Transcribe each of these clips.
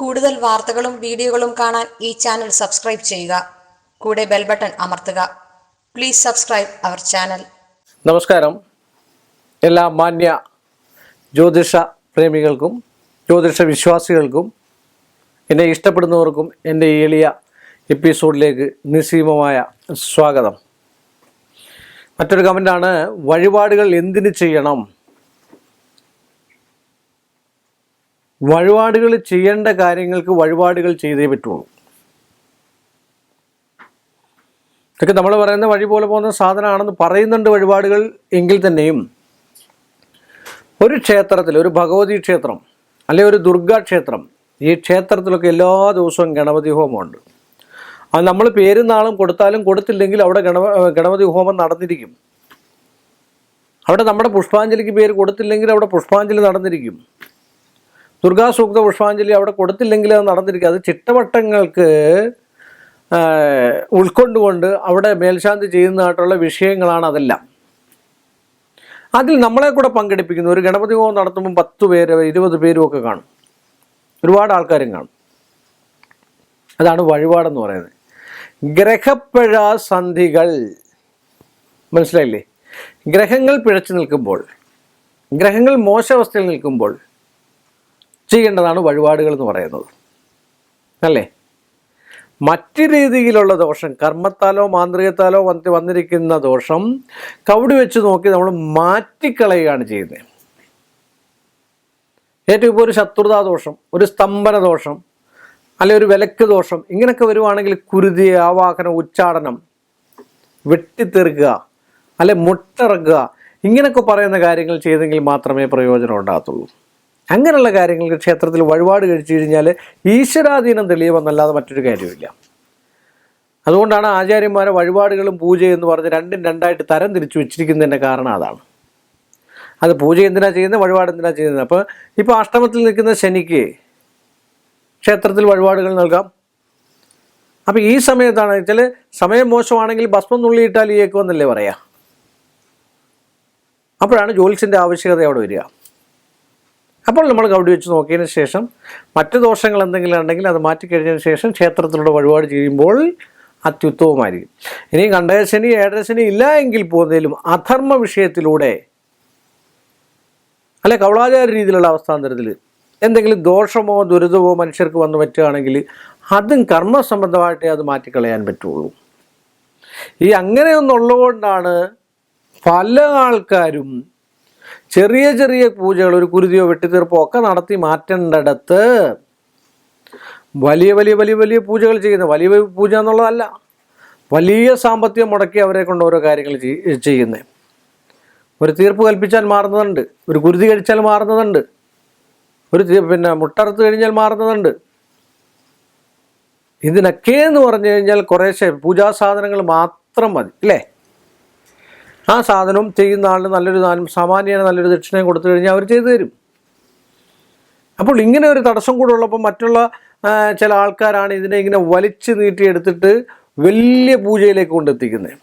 കൂടുതൽ വാർത്തകളും വീഡിയോകളും കാണാൻ ഈ ചാനൽ സബ്സ്ക്രൈബ് ചെയ്യുക. കൂടെ ബെൽ ബട്ടൺ അമർത്തുക. പ്ലീസ് സബ്സ്ക്രൈബ് അവർ ചാനൽ നമസ്കാരം. എല്ലാ മാന്യ ജ്യോതിഷ പ്രേമികൾക്കും ജ്യോതിഷ വിശ്വാസികൾക്കും എന്നെ ഇഷ്ടപ്പെടുന്നവർക്കും എന്റെ എളിയ എപ്പിസോഡിലേക്ക് നിസ്സീമമായ സ്വാഗതം. മറ്റൊരു കമന്റാണ് വഴിപാടുകൾ എന്തിനു ചെയ്യണം? വഴിപാടുകൾ ചെയ്യേണ്ട കാര്യങ്ങൾക്ക് വഴിപാടുകൾ ചെയ്തേ പറ്റുള്ളൂ. ഇതൊക്കെ നമ്മൾ പറയുന്ന വഴി പോലെ പോകുന്ന സാധനമാണെന്ന് പറയുന്നുണ്ട് വഴിപാടുകൾ എങ്കിൽ തന്നെയും. ഒരു ക്ഷേത്രത്തിൽ ഒരു ഭഗവതി ക്ഷേത്രം അല്ലെ ഒരു ദുർഗാ ക്ഷേത്രം ഈ ക്ഷേത്രത്തിലൊക്കെ എല്ലാ ദിവസവും ഗണപതി ഹോമമുണ്ട്. അത് നമ്മൾ പേരും നാളും കൊടുത്താലും കൊടുത്തില്ലെങ്കിൽ അവിടെ ഗണപ ഗണപതി ഹോമം നടന്നിരിക്കും. അവിടെ നമ്മുടെ പുഷ്പാഞ്ജലിക്ക് പേര് കൊടുത്തില്ലെങ്കിൽ അവിടെ പുഷ്പാഞ്ജലി നടന്നിരിക്കും. ദുർഗാസൂക്ത പുഷ്പാഞ്ജലി അവിടെ കൊടുത്തില്ലെങ്കിൽ അത് നടന്നിരിക്കുക അത് ചിട്ടവട്ടങ്ങൾക്ക് ഉൾക്കൊണ്ടുകൊണ്ട് അവിടെ മേൽശാന്തി ചെയ്യുന്നതായിട്ടുള്ള വിഷയങ്ങളാണ് അതെല്ലാം. അതിൽ നമ്മളെ കൂടെ പങ്കെടുപ്പിക്കുന്നു. ഒരു ഗണപതി ഹോമം നടത്തുമ്പോൾ പത്ത് പേര് ഇരുപത് പേരും ഒക്കെ കാണും. ഒരുപാട് ആൾക്കാരും കാണും. അതാണ് വഴിപാടെന്ന് പറയുന്നത്. ഗ്രഹപ്പിഴ സന്ധികൾ. മനസ്സിലായില്ലേ? ഗ്രഹങ്ങൾ പിഴച്ചു നിൽക്കുമ്പോൾ ഗ്രഹങ്ങൾ മോശാവസ്ഥയിൽ നിൽക്കുമ്പോൾ ചെയ്യേണ്ടതാണ് വഴിപാടുകൾ എന്ന് പറയുന്നത്. അല്ലേ? മറ്റ് രീതിയിലുള്ള ദോഷം കർമ്മത്താലോ മാന്ത്രികത്താലോ വന്ന് വന്നിരിക്കുന്ന ദോഷം കവിടി വെച്ച് നോക്കി നമ്മൾ മാറ്റിക്കളയുകയാണ് ചെയ്യുന്നത്. ഏറ്റവും ഇപ്പോൾ ഒരു ശത്രുതാ ദോഷം ഒരു സ്തംഭന ദോഷം അല്ലെ ഒരു വിലക്ക് ദോഷം ഇങ്ങനെയൊക്കെ വരുവാണെങ്കിൽ കുരുതി ആവാഹനം ഉച്ചാടനം വെട്ടിത്തെറുക്കുക അല്ലെ മുട്ടിറക്കുക ഇങ്ങനെയൊക്കെ പറയുന്ന കാര്യങ്ങൾ ചെയ്തെങ്കിൽ മാത്രമേ പ്രയോജനം ഉണ്ടാകത്തുള്ളൂ. അങ്ങനെയുള്ള കാര്യങ്ങൾക്ക് ക്ഷേത്രത്തിൽ വഴിപാട് കഴിച്ചു കഴിഞ്ഞാൽ ഈശ്വരാധീനം തെളിയുമെന്നല്ലാതെ മറ്റൊരു കാര്യമില്ല അതുകൊണ്ടാണ് ആചാര്യന്മാരെ വഴിപാടുകളും പൂജ എന്ന് പറഞ്ഞ് രണ്ടും രണ്ടായിട്ട് തരം തിരിച്ചു വെച്ചിരിക്കുന്നതിന്റെ കാരണം അതാണ്. അത് പൂജ എന്തിനാ ചെയ്യുന്നത്? വഴിപാട് എന്തിനാ ചെയ്യുന്നത്? അപ്പോൾ ഇപ്പോൾ അഷ്ടമത്തിൽ നിൽക്കുന്ന ശനിക്ക് ക്ഷേത്രത്തിൽ വഴിപാടുകൾ നൽകാം. അപ്പോൾ ഈ സമയത്താണ് വെച്ചാൽ സമയം മോശമാണെങ്കിൽ ഭസ്മം നുള്ളിയിട്ടാൽ ഈയേക്കുമെന്നല്ലേ പറയാം? അപ്പോഴാണ് ജോലിസിന്റെ ആവശ്യകത അവിടെ വരിക. അപ്പോൾ നമ്മൾ കവടി വെച്ച് നോക്കിയതിന് ശേഷം മറ്റ് ദോഷങ്ങൾ എന്തെങ്കിലും ഉണ്ടെങ്കിൽ അത് മാറ്റിക്കഴിഞ്ഞതിന് ശേഷം ക്ഷേത്രത്തിലൂടെ വഴിപാട് ചെയ്യുമ്പോൾ അത്യുത്തമമായിരിക്കും. ഇനി കണ്ടശനി ഏഴരശനി ഇല്ല എങ്കിൽ പോന്നതിലും അധർമ്മ വിഷയത്തിലൂടെ അല്ലെ കവളാചാര രീതിയിലുള്ള അവസ്ഥാന്തരത്തിൽ എന്തെങ്കിലും ദോഷമോ ദുരിതമോ മനുഷ്യർക്ക് വന്നു പറ്റുകയാണെങ്കിൽ അതും കർമ്മസംബന്ധമായിട്ടേ അത് മാറ്റിക്കളയാൻ പറ്റുള്ളൂ. ഈ അങ്ങനെയൊന്നുള്ളതുകൊണ്ടാണ് പല ആൾക്കാരും ചെറിയ ചെറിയ പൂജകൾ ഒരു കുരുതിയോ വെട്ടിത്തീർപ്പോ ഒക്കെ നടത്തി മാറ്റേണ്ടടത്ത്. വലിയ വലിയ വലിയ വലിയ പൂജകൾ ചെയ്യുന്ന വലിയ വലിയ പൂജ എന്നുള്ളതല്ല വലിയ സാമ്പത്തികം മുടക്കി അവരെ കൊണ്ട് ഓരോ കാര്യങ്ങൾ ചെയ്യുന്നത് ഒരു തീർപ്പ് കൽപ്പിച്ചാൽ മാറുന്നതുണ്ട് ഒരു കുരുതി കഴിച്ചാൽ മാറുന്നതുണ്ട് ഒരു പിന്നെ മുട്ടറുത്ത് കഴിഞ്ഞാൽ മാറുന്നതുണ്ട്. ഇതിനൊക്കെ എന്ന് പറഞ്ഞു കഴിഞ്ഞാൽ കുറേശ്ശെ പൂജാ സാധനങ്ങൾ മാത്രം മതി അല്ലേ? ആ സാധനം ചെയ്യുന്ന ആളിന് നല്ലൊരു ദാനം നല്ലൊരു ദക്ഷിണയും കൊടുത്തു കഴിഞ്ഞാൽ അവർ ചെയ്തു തരും. അപ്പോൾ ഇങ്ങനെ ഒരു തടസ്സം കൂടെ ഉള്ളപ്പോൾ മറ്റുള്ള ചില ആൾക്കാരാണ് ഇതിനെ ഇങ്ങനെ വലിച്ചു നീട്ടിയെടുത്തിട്ട് വലിയ പൂജയിലേക്ക് കൊണ്ടെത്തിക്കുന്നത്.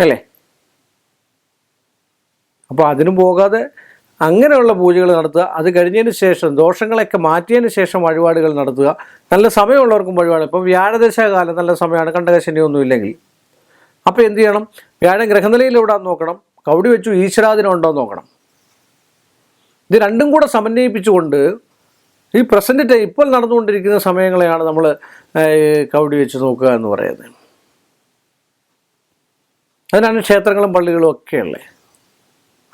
അല്ലേ? അപ്പോൾ അതിനും പോകാതെ അങ്ങനെയുള്ള പൂജകൾ നടത്തുക. അത് കഴിഞ്ഞതിന് ശേഷം ദോഷങ്ങളൊക്കെ മാറ്റിയതിന് ശേഷം വഴിപാടുകൾ നടത്തുക. നല്ല സമയമുള്ളവർക്കും വഴിപാട്. ഇപ്പം വ്യാഴദശാകാലം നല്ല സമയമാണ്. കണ്ടകശനിയൊന്നും ഇല്ലെങ്കിൽ അപ്പോൾ എന്ത് ചെയ്യണം? വ്യാഴം ഗ്രഹനിലയിൽ നോക്കണം. കൗടി വെച്ചു ഈശ്വരാധീനം ഉണ്ടോ നോക്കണം. ഇത് രണ്ടും കൂടെ സമന്വയിപ്പിച്ചുകൊണ്ട് ഈ പ്രസന്റ് ഇപ്പോൾ നടന്നുകൊണ്ടിരിക്കുന്ന സമയങ്ങളെയാണ് നമ്മൾ കൗടി വെച്ച് നോക്കുക എന്ന് പറയുന്നത്. അതിനാണ് ക്ഷേത്രങ്ങളും പള്ളികളും ഒക്കെ ഉള്ളത്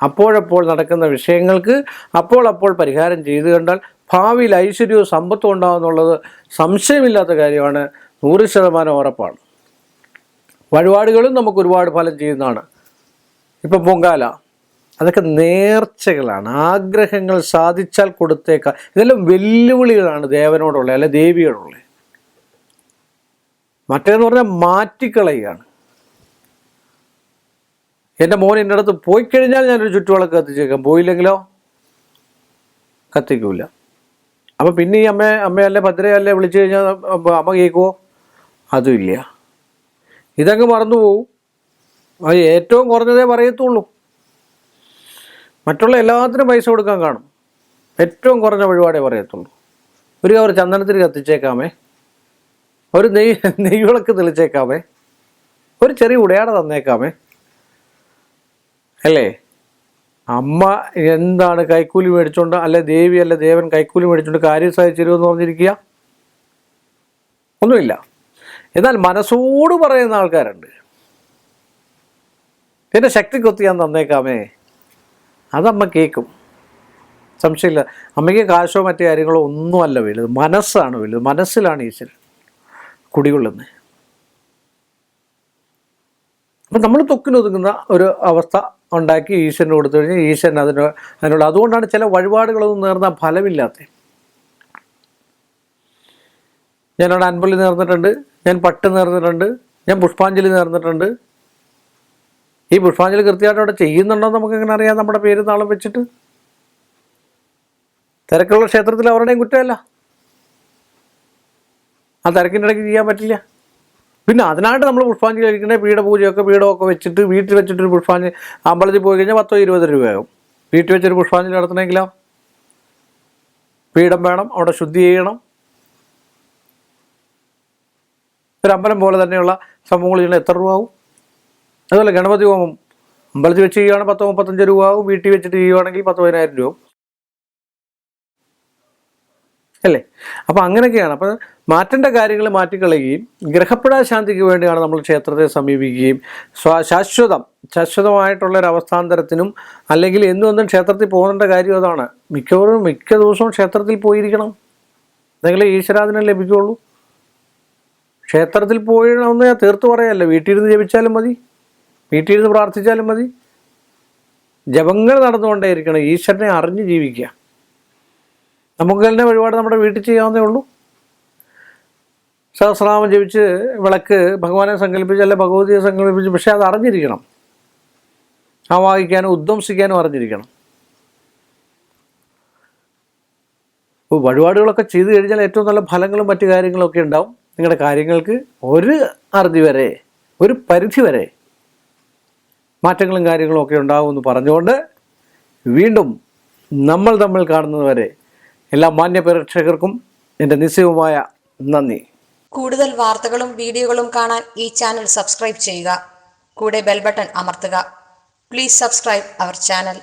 അപ്പോഴപ്പോൾ നടക്കുന്ന വിഷയങ്ങൾക്ക് അപ്പോൾ അപ്പോൾ പരിഹാരം ചെയ്തു കണ്ടാൽ ഭാവിയിൽ ഐശ്വര്യവും സമ്പത്തും ഉണ്ടാകുന്നുള്ളത് സംശയമില്ലാത്ത കാര്യമാണ്. നൂറ് ശതമാനം ഉറപ്പാണ്. വഴിപാടുകളും നമുക്ക് ഒരുപാട് ഫലം ചെയ്യുന്നതാണ്. ഇപ്പം പൊങ്കാല അതൊക്കെ നേർച്ചകളാണ്. ആഗ്രഹങ്ങൾ സാധിച്ചാൽ കൊടുത്തേക്കാം. ഇതെല്ലാം വെല്ലുവിളികളാണ് ദേവനോടുള്ള അല്ലെ ദേവിയോടുള്ള. മറ്റേന്ന് പറഞ്ഞാൽ മാറ്റിക്കളയുകയാണ്. എന്റെ മോൻ എന്റെ അടുത്ത് പോയി കഴിഞ്ഞാൽ ഞാനൊരു ചുറ്റുവിളക്ക് കത്തിച്ചേക്കാം. പോയില്ലെങ്കിലോ? കത്തിക്കൂല. അപ്പം പിന്നെ ഈ അമ്മ അമ്മയല്ലേ ഭദ്രയല്ലേ വിളിച്ചു കഴിഞ്ഞാൽ അമ്മ കേൾക്കുമോ അതുമില്ല ഇതങ്ങ് മറന്നു പോവും അത് ഏറ്റവും കുറഞ്ഞതേ പറയത്തുള്ളൂ. മറ്റുള്ള എല്ലാത്തിനും പൈസ കൊടുക്കാൻ കാണും. ഏറ്റവും കുറഞ്ഞ വഴിപാടേ പറയത്തുള്ളൂ. ഒരു കവർ ചന്ദനത്തിന് കത്തിച്ചേക്കാമേ. ഒരു നെയ് നെയ്വിളക്ക് തെളിച്ചേക്കാമേ. ഒരു ചെറിയ ഉടയാട തന്നേക്കാമേ. അല്ലേ? അമ്മ എന്താണ് കൈക്കൂലി മേടിച്ചോണ്ട് അല്ലെ ദേവി അല്ലെ ദേവൻ കൈക്കൂലി മേടിച്ചോണ്ട് കാര്യം സാധിച്ചിരുമെന്ന് പറഞ്ഞിരിക്കുക? ഒന്നുമില്ല. എന്നാൽ മനസ്സോട് പറയുന്ന ആൾക്കാരുണ്ട്. എന്റെ ശക്തി കൊത്തി ഞാൻ തന്നേക്കാമേ. അതമ്മ കേൾക്കും സംശയമില്ല. അമ്മയ്ക്ക് കാശോ മറ്റു കാര്യങ്ങളോ ഒന്നുമല്ല വലുത്. മനസ്സാണ് വലുത്. മനസ്സിലാണ് ഈശ്വരൻ കുടികൊള്ളുന്നത്. അപ്പം നമ്മൾ തൊക്കിനൊതുങ്ങുന്ന ഒരു അവസ്ഥ ഉണ്ടാക്കി ഈശ്വരന് കൊടുത്തു കഴിഞ്ഞാൽ ഈശ്വരൻ അതിന് അതിനുള്ള അതുകൊണ്ടാണ് ചില വഴിപാടുകളൊന്നും നേർന്ന ഫലമില്ലാത്തത്. ഞാനവിടെ അൻപള്ളി നേർന്നിട്ടുണ്ട്. ഞാൻ പട്ട് നേർന്നിട്ടുണ്ട് ഞാൻ പുഷ്പാഞ്ജലി നേർന്നിട്ടുണ്ട്. ഈ പുഷ്പാഞ്ജലി കൃത്യമായിട്ട് അവിടെ ചെയ്യുന്നുണ്ടോ നമുക്ക് എങ്ങനെ അറിയാം നമ്മുടെ പേര് നാളം വെച്ചിട്ട്? തിരക്കുള്ള ക്ഷേത്രത്തിൽ അവരുടെയും കുറ്റമല്ല. ആ തിരക്കിന്റെ ഇടയ്ക്ക് ചെയ്യാൻ പറ്റില്ല. പിന്നെ അതിനായിട്ട് നമ്മൾ പുഷ്പാഞ്ജലി കഴിക്കണേ പീഠപൂജയൊക്കെ പീഠമൊക്കെ വെച്ചിട്ട് വീട്ടിൽ വെച്ചിട്ടൊരു പുഷ്പാഞ്ജലി അമ്പലത്തിൽ പോയി കഴിഞ്ഞാൽ പത്തോ ഇരുപത് രൂപയാകും വീട്ടിൽ വെച്ചൊരു പുഷ്പാഞ്ജലി നടത്തണമെങ്കിലോ? പീഠം വേണം അവിടെ ശുദ്ധി ചെയ്യണം. ഒരു അമ്പലം പോലെ തന്നെയുള്ള സംഭവങ്ങൾ ചെയ്യണം എത്ര രൂപ ആവും? അതുപോലെ ഗണപതി ഹോമം. അമ്പലത്തിൽ വെച്ച് ചെയ്യുകയാണെങ്കിൽ പത്തോ മുപ്പത്തഞ്ച് രൂപ ആവും. വീട്ടിൽ വെച്ചിട്ട് ചെയ്യുകയാണെങ്കിൽ പത്ത് പതിനായിരം രൂപ. അല്ലേ? അപ്പം അങ്ങനെയൊക്കെയാണ്. അപ്പം മാറ്റേണ്ട കാര്യങ്ങൾ മാറ്റിക്കളയുകയും ഗ്രഹപ്പെടാ ശാന്തിക്ക് വേണ്ടിയാണ് നമ്മൾ ക്ഷേത്രത്തെ സമീപിക്കുകയും ശാശ്വതം. ശാശ്വതമായിട്ടുള്ള ഒരു അവസ്ഥാന്തരത്തിനും അല്ലെങ്കിൽ എന്നും ഒന്നും ക്ഷേത്രത്തിൽ പോകേണ്ട കാര്യം അതാണ്. മിക്കവാറും മിക്ക ദിവസവും ക്ഷേത്രത്തിൽ പോയിരിക്കണം. എന്തെങ്കിലും ഈശ്വരാധനം ലഭിക്കുകയുള്ളൂ. ക്ഷേത്രത്തിൽ പോയിണമെന്ന് ഞാൻ തീർത്ത് പറയല്ല. വീട്ടിലിരുന്ന് ജപിച്ചാലും മതി. വീട്ടിലിരുന്ന് പ്രാർത്ഥിച്ചാലും മതി. ജപങ്ങൾ നടന്നുകൊണ്ടേയിരിക്കണം. ഈശ്വരനെ അറിഞ്ഞ് ജീവിക്കുക. നമുക്ക് തന്നെ വഴിപാട് നമ്മുടെ വീട്ടിൽ ചെയ്യാവുന്നേ ഉള്ളൂ. സഹസ്രനാമം ജപിച്ച് വിളക്ക് ഭഗവാനെ സങ്കല്പിച്ച് അല്ലെ ഭഗവതിയെ സങ്കല്പിച്ച് പക്ഷേ അത് അറിഞ്ഞിരിക്കണം. ആ വായിക്കാനും ഉദ്വംസിക്കാനും അറിഞ്ഞിരിക്കണം വഴിപാടുകളൊക്കെ ചെയ്തു കഴിഞ്ഞാൽ ഏറ്റവും നല്ല ഫലങ്ങളും മറ്റു കാര്യങ്ങളൊക്കെ ഉണ്ടാവും. നിങ്ങളുടെ കാര്യങ്ങൾക്ക് ഒരു അറുതി വരെ ഒരു പരിധി വരെ മാറ്റങ്ങളും കാര്യങ്ങളും ഒക്കെ ഉണ്ടാകുമെന്ന് പറഞ്ഞുകൊണ്ട് വീണ്ടും നമ്മൾ തമ്മിൽ കാണുന്നത് വരെ എല്ലാ മാന്യ പ്രേക്ഷകർക്കും എന്റെ നിശ്ചയവുമായ നന്ദി. കൂടുതൽ വാർത്തകളും വീഡിയോകളും കാണാൻ ഈ ചാനൽ സബ്സ്ക്രൈബ് ചെയ്യുക. കൂടെ ബെൽ ബട്ടൺ അമർത്തുക. Please subscribe our channel.